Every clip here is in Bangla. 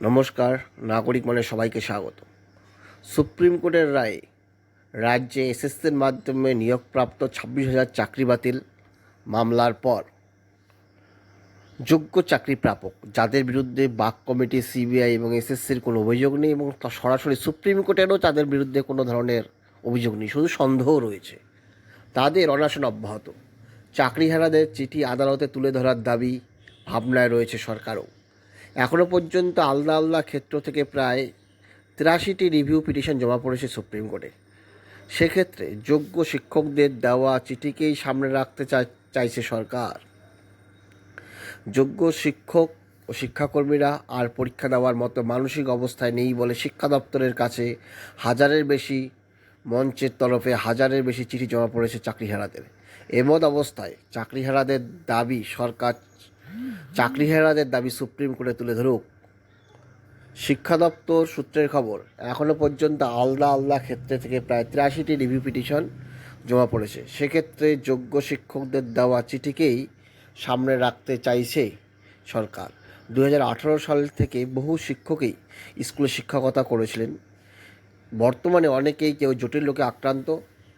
নমস্কার, নাগরিক মানে সবাইকে স্বাগত। সুপ্রিম কোর্টের রায়ে রাজ্যে এসএসসির মাধ্যমে নিয়োগপ্রাপ্ত ছাব্বিশ হাজার চাকরি বাতিল মামলার পর যোগ্য চাকরি প্রাপক, যাদের বিরুদ্ধে বাক কমিটি, সিবিআই এবং এসএসসির কোনো অভিযোগ নেই এবং সরাসরি সুপ্রিম কোর্টেরও তাদের বিরুদ্ধে কোনো ধরনের অভিযোগ নেই, শুধু সন্দেহ রয়েছে। তাদের অনাশন অব্যাহত। চাকরিহারাদের চিঠি আদালতে তুলে ধরার দাবি ভাবনায় রয়েছে সরকারও। এখনও পর্যন্ত আলাদা আলাদা ক্ষেত্র থেকে প্রায় তিরাশিটি রিভিউ পিটিশন জমা পড়েছে সুপ্রিম কোর্টে। সেক্ষেত্রে যোগ্য শিক্ষকদের দেওয়া চিঠিকেই সামনে রাখতে চাই চাইছে সরকার। যোগ্য শিক্ষক ও শিক্ষাকর্মীরা আর পরীক্ষা দেওয়ার মতো মানসিক অবস্থায় নেই বলে শিক্ষা দপ্তরের কাছে হাজারের বেশি মঞ্চের তরফে হাজারের বেশি চিঠি জমা পড়েছে চাকরিহারাদের। এমত অবস্থায় চাকরিহারাদের দাবি সরকার চাকরিহারাদের দাবি সুপ্রিম কোর্টে তুলে ধরুক। শিক্ষা দপ্তর সূত্রের খবর এখনও পর্যন্ত আলাদা আলাদা ক্ষেত্রে থেকে প্রায় তিরাশিটি রিভিউ পিটিশন জমা পড়েছে। সেক্ষেত্রে যোগ্য শিক্ষকদের দেওয়া চিঠিকেই সামনে রাখতে চাইছে সরকার। দু হাজার আঠারো সাল থেকে বহু শিক্ষকই স্কুলে শিক্ষকতা করেছিলেন। বর্তমানে অনেকেই কেউ জটিল লোকে আক্রান্ত,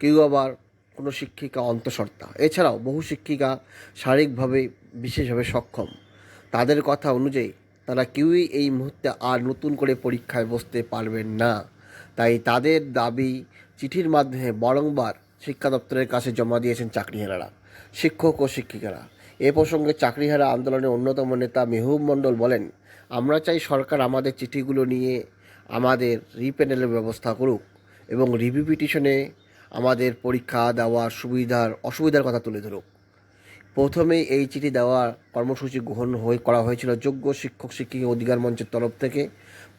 কেউ আবার কোনো শিক্ষিকা অন্তঃসত্ত্বা। এছাড়াও বহু শিক্ষিকা শারীরিকভাবে বিশেষভাবে সক্ষম। তাদের কথা অনুযায়ী, তারা কেউই এই মুহূর্তে আর নতুন করে পরীক্ষায় বসতে পারবেন না। তাই তাদের দাবি, চিঠির মাধ্যমে বারংবার শিক্ষা দপ্তরের কাছে জমা দিয়েছেন চাকরিহারারা, শিক্ষক ও শিক্ষিকারা। এ প্রসঙ্গে চাকরিহারা আন্দোলনের অন্যতম নেতা মেহবুব মণ্ডল বলেন, আমরা চাই সরকার আমাদের চিঠিগুলো নিয়ে আমাদের রিপ্যানেলের ব্যবস্থা করুক এবং রিভিউ পিটিশনে আমাদের পরীক্ষা দেওয়ার সুবিধার অসুবিধার কথা তুলে ধরুক। প্রথমে এই চিঠি দেওয়ার কর্মসূচি গ্রহণ হয়ে করা হয়েছিল যোগ্য শিক্ষক শিক্ষিকা অধিকার মঞ্চের তরফ থেকে।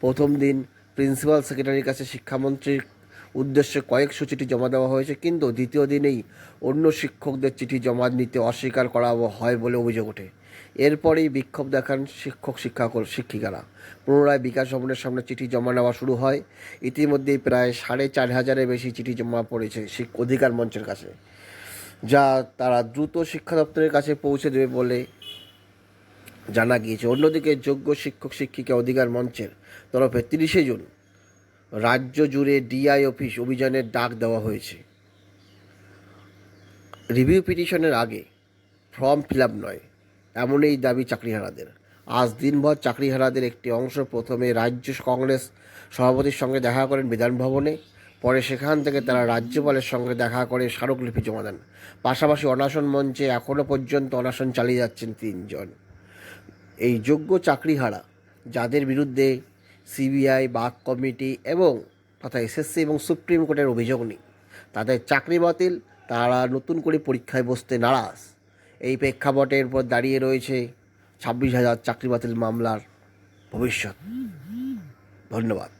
প্রথম দিন প্রিন্সিপাল সেক্রেটারির কাছে শিক্ষামন্ত্রীর উদ্দেশ্যে কয়েকশো চিঠি জমা দেওয়া হয়েছে, কিন্তু দ্বিতীয় দিনেই অন্য শিক্ষকদের চিঠি জমা নিতে অস্বীকার করা হয় বলে অভিযোগ ওঠে। এরপরেই বিক্ষোভ দেখান শিক্ষক শিক্ষা শিক্ষিকারা। পুনরায় বিকাশ ভবনের সামনে চিঠি জমা নেওয়া শুরু হয়। ইতিমধ্যেই প্রায় সাড়ে চার হাজারের বেশি চিঠি জমা পড়েছে অধিকার মঞ্চের কাছে। যা তারা দ্রুত শিক্ষা দপ্তরের কাছে পৌঁছে দেবে বলে জানা গিয়েছে। অন্যদিকে যোগ্য শিক্ষক শিক্ষিকা অধিকার মঞ্চের তরফে তিরিশে জুন রাজ্য জুড়ে ডিআই অফিস অভিযানের ডাক দেওয়া হয়েছে। রিভিউ পিটিশনের আগে ফর্ম ফিল আপ নয়, এমনই দাবি চাকরিহারাদের। আজ দিনভর চাকরিহারাদের একটি অংশ প্রথমে রাজ্য কংগ্রেস সভাপতির সঙ্গে দেখা করেন বিধান ভবনে পরে সেখান থেকে তারা রাজ্যপালের সঙ্গে দেখা করে স্মারকলিপি জমা দেন। পাশাপাশি অনাশন মঞ্চে এখনও পর্যন্ত অনাশন চালিয়ে যাচ্ছেন তিনজন। এই যোগ্য চাকরিহারা, যাদের বিরুদ্ধে সিবিআই, বাক কমিটি এবং তথা এসএসসি এবং সুপ্রিম কোর্টের অভিযোগ নেই, তাদের চাকরি বাতিল, তারা নতুন করে পরীক্ষায় বসতে নারাজ। এই প্রেক্ষাপটের উপর দাঁড়িয়ে রয়েছে ছাব্বিশ হাজার চাকরি বাতিল মামলার ভবিষ্যৎ। ধন্যবাদ।